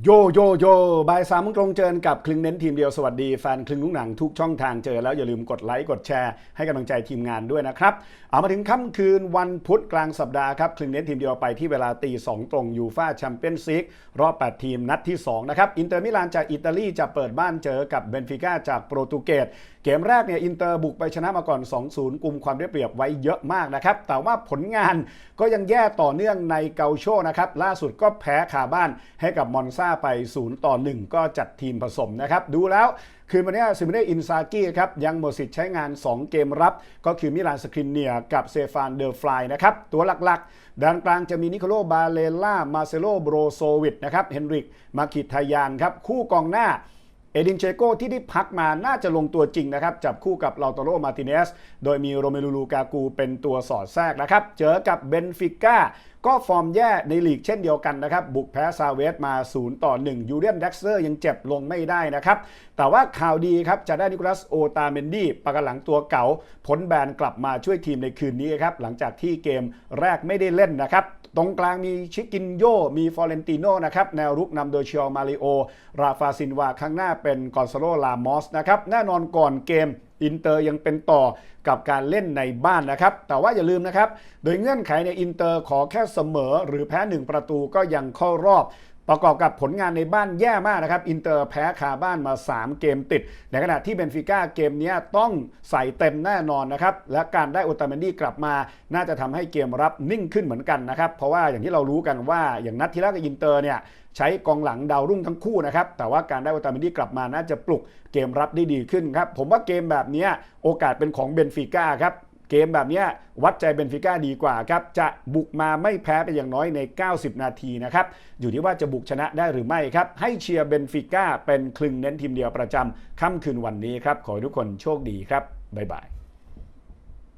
โยโยโยบ่ายสามโมงตรงเจอกับคลึงเน้นทีมเดียวสวัสดีแฟนคลึงลุกหนังทุกช่องทางเจอแล้วอย่าลืมกดไลค์กดแชร์ให้กำลังใจทีมงานด้วยนะครับ เอามาถึงค่ำคืนวันพุธกลางสัปดาห์ครับคลึงเน้นทีมเดียวไปที่เวลาตีสองตรงยูฟาแชมเปี้ยนซีกรอบ 8 ทีมนัดที่ 2 นะครับ อินเตอร์มิลานจากอิตาลีจะเปิดบ้านเจอกับเบนฟิก้าจากโปรตุเกสเกมแรกเนี่ยอินเตอร์บุกไปชนะมาก่อน 2-0กลุ่มความได้เปรียบไว้เยอะมากนะครับแต่ว่าผลงานก็ยังแย่ต่อเนื่องในเกาโชนะครับล่าสุดก็แพ้คาบ้านให้กับมอนซาไป 0 ต่อ 1 ก็จัดทีมผสมนะครับ ดูแล้วคืนวันนี้ซิมเนอินซากิครับยังหมดสิทธิ์ใช้งาน 2 เกมรับ ก็คือมิลานสครินเนียกับเซฟานเดอร์ฟลายนะครับตัวหลักๆด้านกลางจะมีนิโคโลบาเลล่ามาเซโลโบรโซวิดนะครับเฮนริกมาคิทายานครับคู่กองหน้า เอดินเชโกที่ได้พักมาน่าจะลงตัวจริงนะครับ จับคู่กับลาตโรมาติเนส โดยมีโรเมลูลูกากูเป็นตัวสอดแทรกนะครับ เจอกับเบนฟิก้าก็ฟอร์มแย่ในลีกเช่นเดียวกันนะครับ บุกแพ้ซาเวสมา 0 ต่อ 1 ยูเรียนเด็กเซอร์ยังเจ็บลงไม่ได้นะครับ แต่ว่าข่าวดีครับ จะได้นิโคลัสโอตาเมนดี้ประกันหลังตัวเก่าพ้นแบนกลับมาช่วยทีมในคืนนี้ครับหลังจากที่เกมแรกไม่ได้เล่นนะครับ ตรงกลางมีชิกินโย มีฟอร์เรนติโนนะครับ แนวรุกนำโดยเชียมาริโอ ราฟาซินวาข้างหน้าเป็นกอนซาโลลามอสนะครับ แน่นอนก่อนเกมอินเตอร์ยังเป็นต่อกับการเล่นในบ้านนะครับ แต่ว่าอย่าลืมนะครับ โดยเงื่อนไขในอินเตอร์ขอแค่เสมอหรือแพ้ 1 ประตูก็ยังเข้ารอบ ประกอบกับผลงานในบ้านแย่มากนะครับ อินเตอร์แพ้คาบ้านมา 3 เกมติด ในขณะที่เบนฟิก้าเกมนี้ต้องใส่เต็มแน่นอนนะครับ และการได้โอตาเมนดี้กลับมา น่าจะทำให้เกมรับนิ่งขึ้นเหมือนกันนะครับ เพราะว่าอย่างที่เรารู้กันว่าอย่างนัดที่แล้วกับอินเตอร์เนี่ยใช้กองหลังดาวรุ่งทั้งคู่นะครับ แต่ว่าการได้โอตาเมนดี้กลับมาน่าจะปลุกเกมรับได้ดีขึ้นครับ ผมว่าเกมแบบนี้โอกาสเป็นของเบนฟิก้าครับ เกมแบบนี้วัดใจเบนฟิก้าดีกว่าครับ จะบุกมาไม่แพ้ไปอย่างน้อยใน 90 นาทีนะครับ อยู่ที่ว่าจะบุกชนะได้หรือไม่ครับ ให้เชียร์เบนฟิก้าเป็นคลึงเน้นทีมเดียวประจำค่ำคืนวันนี้ครับ ขอให้ทุกคนโชคดีครับ บ๊ายบาย